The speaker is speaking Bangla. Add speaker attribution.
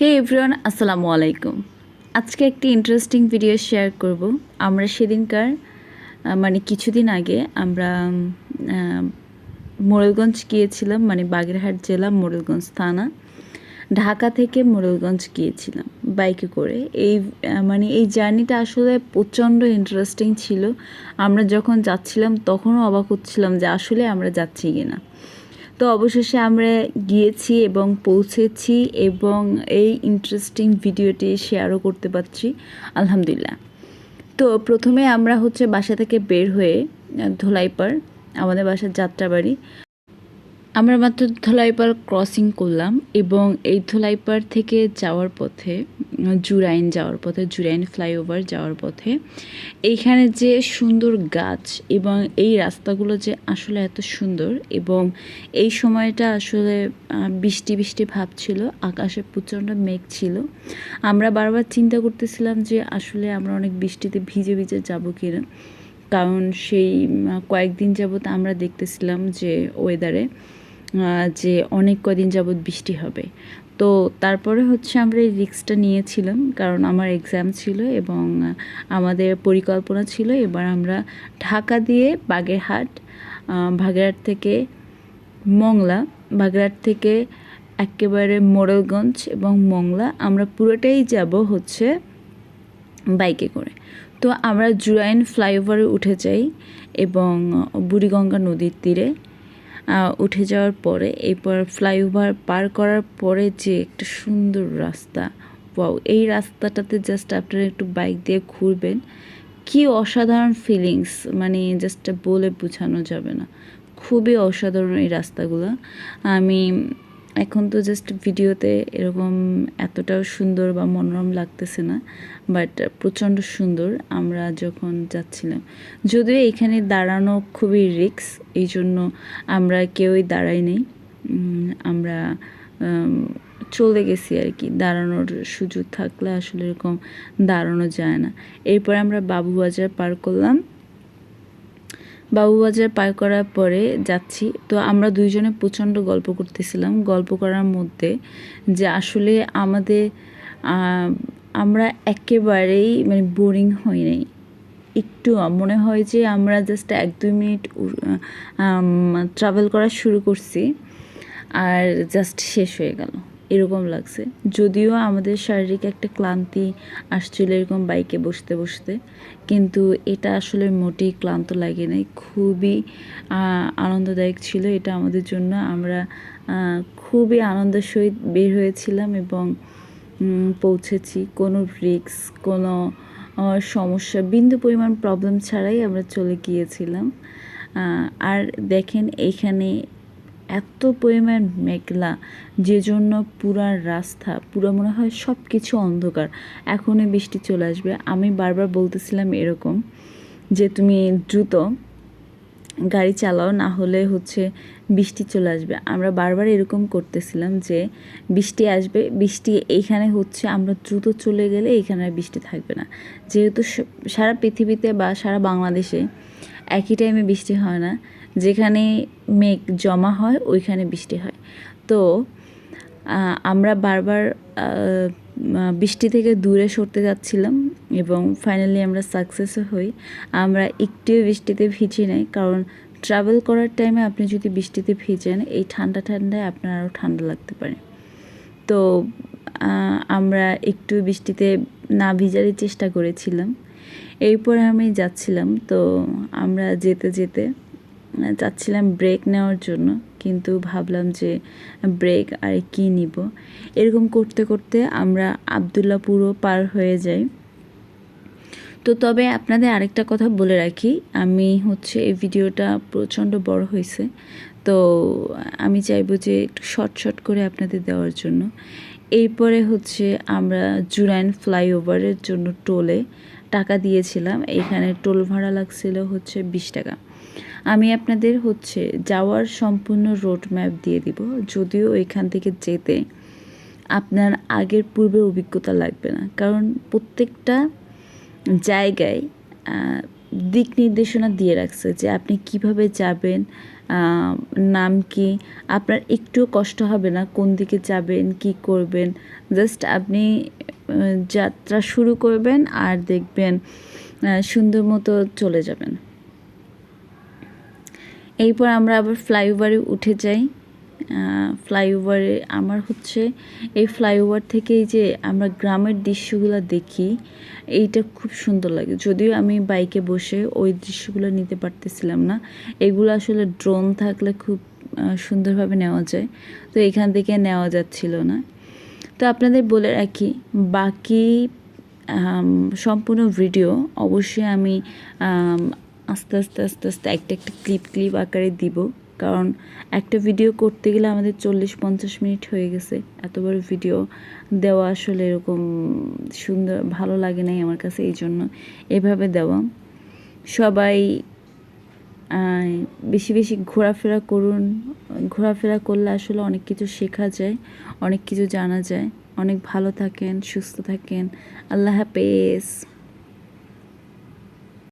Speaker 1: হে এভরিওয়ান আসসালামু আলাইকুম আজকে একটি ইন্টারেস্টিং ভিডিও শেয়ার করব। আমরা সেদিনকার মানে কিছুদিন আগে আমরা মোরেলগঞ্জ গিয়েছিলাম মানে বাগেরহাট জেলা মোরেলগঞ্জ থানা। ঢাকা থেকে মোরেলগঞ্জ গিয়েছিলাম বাইকে করে। এই মানে এই জার্নিটা আসলে প্রচণ্ড ইন্টারেস্টিং ছিল। আমরা যখন যাচ্ছিলাম তখনও অবাক হচ্ছিলাম যে আসলে আমরা যাচ্ছি কিনা। তো অবশেষে আমরা গিয়েছি এবং পৌঁছেছি এবং এই ইন্টারেস্টিং ভিডিওটি শেয়ারও করতে পারছি আলহামদুলিল্লাহ। তো প্রথমে আমরা হচ্ছে বাসা থেকে বের হয়ে আহ, ধোলাইপাড় আমাদের বাসার যাত্রাবাড়ি। আমরা মাত্র ধোলাইপাড় ক্রসিং করলাম এবং এই ধোলাইপাড় থেকে যাওয়ার পথে জুরাইন যাওয়ার পথে, জুরাইন ফ্লাইওভার যাওয়ার পথে। এইখানে যে সুন্দর গাছ এবং এই রাস্তাগুলো যে আসলে এত সুন্দর এবং এই সময়টা আসলে বৃষ্টি বৃষ্টি ভাব ছিল, আকাশে প্রচণ্ড মেঘ ছিল। আমরা বারবার চিন্তা করতেছিলাম যে আসলে আমরা অনেক বৃষ্টিতে ভিজে ভিজে যাব কিনা। কারণ সেই কয়েকদিন যাবৎ আমরা দেখতেছিলাম যে ওয়েদারে যে অনেক কদিন যাবৎ বৃষ্টি হবে। তো তারপরে হচ্ছে আমরা এই রিক্সটা নিয়েছিলাম, কারণ আমার এক্সাম ছিল এবং আমাদের পরিকল্পনা ছিল এবার আমরা ঢাকা দিয়ে বাগেরহাট বাগেরহাট থেকে মংলা, বাগেরহাট থেকে একেবারে মোড়লগঞ্জ এবং মংলা আমরা পুরোটাই যাব হচ্ছে বাইকে করে। তো আমরা জুরাইন ফ্লাইওভারে উঠে যাই এবং বুড়িগঙ্গা নদীর তীরে উঠে যাওয়ার পরে, এরপর ফ্লাইওভার পার করার পরে যে একটা সুন্দর রাস্তা। ওয়াও, এই রাস্তাটাতে জাস্ট আপনারা একটু বাইক দিয়ে ঘুরবেন। কি অসাধারণ ফিলিংস মানে জাস্ট বলে বোঝানো যাবে না। খুবই অসাধারণ এই রাস্তাগুলো। আমি এখন তো জাস্ট ভিডিওতে এরকম এতটাও সুন্দর বা মনোরম লাগতেছে না বাট প্রচণ্ড সুন্দর। আমরা যখন যাচ্ছিলাম, যদিও এখানে দাঁড়ানো খুবই রিক্স এই জন্য আমরা কেউই দাঁড়াই নেই। আমরা চলে গেছি আর কি। দাঁড়ানোর সুযোগ থাকলে আসলে এরকম দাঁড়ানো যায় না। এরপর আমরা বাবুবাজার পার করলাম। বাবুবাজার পার করার পরে যাচ্ছি। তো আমরা দুইজনে প্রচণ্ড গল্প করতেছিলাম। গল্প করার মধ্যে যে আসলে আমাদের আমরা একেবারেই মানে বোরিং হই নাই। একটু মনে হয় যে আমরা জাস্ট এক দুই মিনিট ট্রাভেল করা শুরু করছি আর জাস্ট শেষ হয়ে গেল। এরকম লাগছে। যদিও আমাদের শারীরিক একটা ক্লান্তি আসছিল এরকম বাইকে বসতে বসতে। কিন্তু এটা আসলে মোটেই ক্লান্ত লাগে নাই। খুবই আনন্দদায়ক ছিল এটা আমাদের জন্য। আমরা খুবই আনন্দের সহিত বের হয়েছিলাম এবং পৌঁছেছি। কোনো রিক্স কোনো সমস্যা, বিন্দু পরিমাণ প্রবলেম ছাড়াই আমরা চলে গিয়েছিলাম। আর দেখেন এইখানে এত পরিমাণ মেঘলা যে জন্য পুরা রাস্তা, পুরো মনে হয় সব কিছু অন্ধকার। এখনই বৃষ্টি চলে আসবে। আমি বারবার বলতেছিলাম এরকম যে, তুমি দ্রুত গাড়ি চালাও, না হলে হচ্ছে বৃষ্টি চলে আসবে। আমরা বারবার এরকম করতেছিলাম যে, বৃষ্টি আসবে, বৃষ্টি এইখানে হচ্ছে আমরা দ্রুত চলে গেলে এইখানে বৃষ্টি থাকবে না। যেহেতু সারা পৃথিবীতে বা সারা বাংলাদেশে একই টাইমে বৃষ্টি হয় না যেখানে মেঘ জমা হয়, ওইখানে বৃষ্টি হয়। তো আমরা বারবার বৃষ্টি থেকে দূরে সরতে যাচ্ছিলাম এবং ফাইনালি আমরা সাকসেসও হই। আমরা একটুও বৃষ্টিতে ভিজি নাই, কারণ ট্রাভেল করার টাইমে আপনি যদি বৃষ্টিতে ভিজেন, এই ঠান্ডা ঠান্ডায় আপনার আরও ঠান্ডা লাগতে পারে। তো আমরা একটু বৃষ্টিতে না ভিজারই চেষ্টা করেছিলাম। এরপরে আমি যাচ্ছিলাম, তো আমরা যেতে যেতে চাচ্ছিলাম ব্রেক নেওয়ার জন্য, কিন্তু ভাবলাম যে ব্রেক আর কি নিব। এরকম করতে করতে আমরা আবদুল্লাপুরও পার হয়ে যাই। তো তবে আপনাদের আরেকটা কথা বলে রাখি, আমি হচ্ছে এই ভিডিওটা প্রচণ্ড বড় হয়েছে তো আমি চাইব যে একটু শর্ট শর্ট করে আপনাদের দেওয়ার জন্য। এরপরে হচ্ছে আমরা জুরাইন ফ্লাইওভারের জন্য টোলে টাকা দিয়েছিলাম, এখানে টোল ভাড়া লাগছিল হচ্ছে বিশ টাকা। আমি আপনাদের হচ্ছে যাওয়ার সম্পূর্ণ রোড ম্যাপ দিয়ে দিব। যদিও এখান থেকে যেতে আপনার আগের পূর্বের অভিজ্ঞতা লাগবে না। কারণ প্রত্যেকটা জায়গায় দিক নির্দেশনা দিয়ে রাখছে যে আপনি কীভাবে যাবেন নাম কি, আপনার একটু কষ্ট হবে না কোন দিকে যাবেন, কি করবেন। জাস্ট আপনি যাত্রা শুরু করবেন আর দেখবেন সুন্দর মতো চলে যাবেন। এরপর আমরা আবার ফ্লাইওভারে উঠে যাই। ফ্লাইওভারে আমার হচ্ছে এই ফ্লাইওভার থেকে এই যে আমরা গ্রামের দৃশ্যগুলো দেখি এইটা খুব সুন্দর লাগে। যদিও আমি বাইকে বসে ওই দৃশ্যগুলো নিতে পারতেছিলাম না। এগুলো আসলে ড্রোন থাকলে খুব সুন্দরভাবে নেওয়া যায়। তো এখান থেকে নেওয়া যাচ্ছিল না। তো আপনাদের বলে রাখি বাকি সম্পূর্ণ ভিডিও অবশ্যই আম, আস্তে আস্তে আস্তে আস্তে একটা একটা ক্লিপ ক্লিপ আকারে দিব। কারণ একটা ভিডিও করতে গেলে আমাদের চল্লিশ, পঞ্চাশ মিনিট হয়ে গেছে। এত বড় ভিডিও দেওয়া আসলে এরকম সুন্দর, ভালো লাগে নাই আমার কাছে, এই জন্য এভাবে দেওয়া। সবাই বেশি বেশি ঘোরাফেরা করুন। ঘোরাফেরা করলে আসলে অনেক কিছু শেখা যায়, অনেক কিছু জানা যায়। অনেক ভালো থাকেন, সুস্থ থাকেন। আল্লাহ হাফেজ।